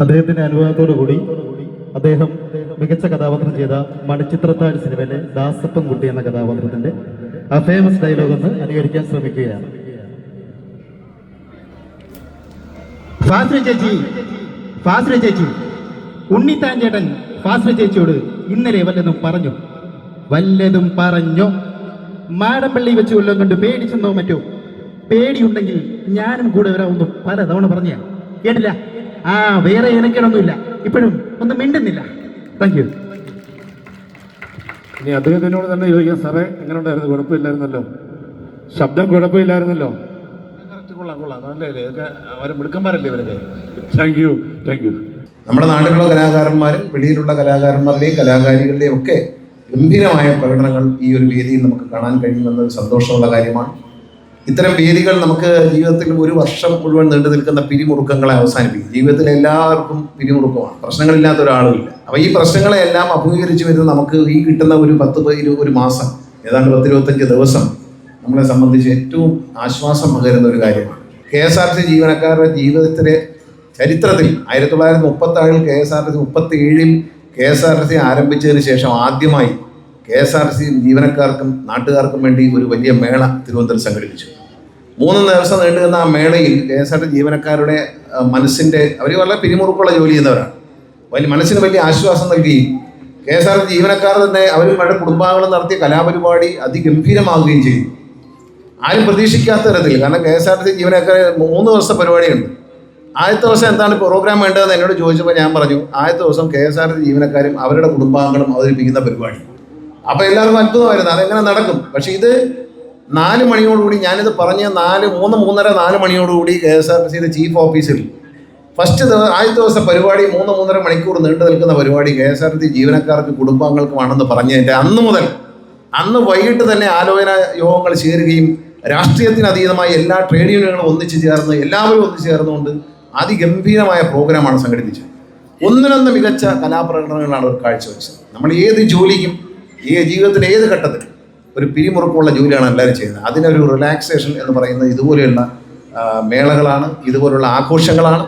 അദ്ദേഹത്തിന്റെ അനുവാദത്തോടു കൂടി അദ്ദേഹം മികച്ച കഥാപാത്രം ചെയ്ത മണിച്ചിത്രത്താഴ് സിനിമയിലെ ദാസപ്പൻ കുട്ടി എന്ന കഥാപാത്രത്തിന്റെ ആ ഫേമസ് ഡയലോഗ് ഒന്ന് അനുകരിക്കാൻ ശ്രമിക്കുകയാണ്. ഫാസ്ര ഫാസ്ര ഉണ്ണിത്താൻ ചേട്ടൻ ഫാസ്ര ചേച്ചിയോട് ഇന്നലെ വല്ലതും പറഞ്ഞു? വല്ലതും പറഞ്ഞു? മാടമ്പള്ളി വെച്ച് കൊല്ലം കൊണ്ട് പേടിച്ചെന്നോ മറ്റോ? പേടിയുണ്ടെങ്കിൽ ഞാനും കൂടെ വരാമെന്ന് പലതവണ പറഞ്ഞ കേട്ടില്ല? ആ വേറെ ഇനക്കിടൊന്നുമില്ല ഇപ്പോഴും ഒന്നും മിണ്ടുന്നില്ല. താങ്ക് യു ഇനി അദ്ദേഹത്തിനോട് തന്നെ ചോദിക്കാം സാറേ എങ്ങനെ ഉണ്ടായിരുന്നു കുഴപ്പമില്ലായിരുന്നല്ലോ? ശബ്ദം കുഴപ്പമില്ലായിരുന്നല്ലോ? കൊള്ളാം കൊള്ളാം. നല്ലല്ലേ ഇതൊക്കെ അവർ മിടുക്കന്മാരല്ലേ ഇവരൊക്കെ? താങ്ക് യു താങ്ക് യു നമ്മുടെ നാട്ടിലുള്ള കലാകാരന്മാർ വെളിയിലുള്ള കലാകാരന്മാരുടെയും കലാകാരികളുടെയും ഒക്കെ ഗംഭീരമായ പ്രകടനങ്ങൾ ഈ ഒരു വേദിയിൽ നമുക്ക് കാണാൻ കഴിയുമെന്നത് സന്തോഷമുള്ള കാര്യമാണ്. ഇത്തരം വേദികൾ നമുക്ക് ജീവിതത്തിൽ ഒരു വർഷം മുഴുവൻ നീണ്ടു നിൽക്കുന്ന പിരിമുറുക്കങ്ങളെ അവസാനിപ്പിക്കും. ജീവിതത്തിൽ എല്ലാവർക്കും പിരിമുറുക്കമാണ്. പ്രശ്നങ്ങളില്ലാത്ത ഒരാളുമില്ല. അപ്പോൾ ഈ പ്രശ്നങ്ങളെല്ലാം അഭിമുഖീകരിച്ച് വരുന്ന നമുക്ക് ഈ കിട്ടുന്ന ഒരു പത്ത് ഇരുപത് ഇരു ഒരു മാസം ഏതാണ്ട് പത്തിരുപത്തഞ്ച് ദിവസം നമ്മളെ സംബന്ധിച്ച് ഏറ്റവും ആശ്വാസം പകരുന്ന ഒരു കാര്യമാണ്. കെ എസ് ആർ ടി ജീവനക്കാരുടെ ജീവിതത്തിലെ ചരിത്രത്തിൽ ആയിരത്തി തൊള്ളായിരത്തി മുപ്പത്തി ആറിൽ K S R T C മുപ്പത്തി ഏഴിൽ K S R T C ആരംഭിച്ചതിന് ശേഷം ആദ്യമായി K S R T C ജീവനക്കാർക്കും നാട്ടുകാർക്കും വേണ്ടി ഒരു വലിയ മേള തിരുവനന്തപുരം സംഘടിപ്പിച്ചു. മൂന്ന് ദിവസം നീണ്ടുനിന്ന ആ മേളയിൽ കെ എസ് ആർ ടി ജീവനക്കാരുടെ മനസ്സിന്റെ അവർ വളരെ പിരിമുറുക്കുള്ള ജോലി ചെയ്യുന്നവരാണ്. വലിയ മനസ്സിന് വലിയ ആശ്വാസം നൽകി. കെ എസ് ആർ ടി ജീവനക്കാർ തന്നെ അവരും അവരുടെ കുടുംബാംഗങ്ങളും നടത്തിയ കലാപരിപാടി അതിഗംഭീരമാവുകയും ചെയ്തു. ആരും പ്രതീക്ഷിക്കാത്ത തരത്തിൽ കാരണം കെ എസ് ആർ ടി ജീവനക്കാരെ മൂന്ന് ദിവസത്തെ പരിപാടിയുണ്ട്. ആദ്യത്തെ ദിവസം എന്താണ് പ്രോഗ്രാം വേണ്ടതെന്ന് എന്നോട് ചോദിച്ചപ്പോൾ ഞാൻ പറഞ്ഞു ആദ്യത്തെ ദിവസം കെ എസ് ആർ ടി ജീവനക്കാരും അവരുടെ കുടുംബാംഗങ്ങളും അവതരിപ്പിക്കുന്ന പരിപാടി. അപ്പോൾ എല്ലാവർക്കും അത്ഭുതമായിരുന്നു. അതെങ്ങനെ നടക്കും? പക്ഷേ ഇത് നാല് മണിയോടുകൂടി ഞാനിത് പറഞ്ഞ നാല് മൂന്ന് മൂന്നര നാല് മണിയോടുകൂടി കെ എസ് ആർ ടി സിയുടെ ചീഫ് ഓഫീസിൽ ഫസ്റ്റ് ദിവസം ആദ്യത്തെ ദിവസം പരിപാടി മൂന്ന് മൂന്നര മണിക്കൂർ നീണ്ടു നിൽക്കുന്ന പരിപാടി കെ എസ് ആർ ടി ജീവനക്കാർക്ക് കുടുംബാംഗങ്ങൾക്കുമാണെന്ന് പറഞ്ഞതിന്റെ അന്ന് മുതൽ അന്ന് വൈകിട്ട് തന്നെ ആലോചന യോഗങ്ങൾ ചേരുകയും രാഷ്ട്രീയത്തിന് അതീതമായി എല്ലാ ട്രേഡ് യൂണിയനുകളും ഒന്നിച്ചു ചേർന്ന് എല്ലാവരും ഒന്നിച്ചു ചേർന്നുകൊണ്ട് അതിഗംഭീരമായ പ്രോഗ്രാമാണ് സംഘടിപ്പിച്ചത്. ഒന്നിനൊന്ന് മികച്ച കലാപ്രകടനങ്ങളാണ് അവർ കാഴ്ചവെച്ചത്. നമ്മൾ ഏത് ജോലിക്കും ഈ ജീവിതത്തിന്റെ ഏത് ഘട്ടത്തിലും ഒരു പിരിമുറുക്കമുള്ള ജോലിയാണ് എല്ലാവരും ചെയ്യുന്നത്. അതിനൊരു റിലാക്സേഷൻ എന്ന് പറയുന്നത് ഇതുപോലെയുള്ള മേളകളാണ് ഇതുപോലുള്ള ആഘോഷങ്ങളാണ്.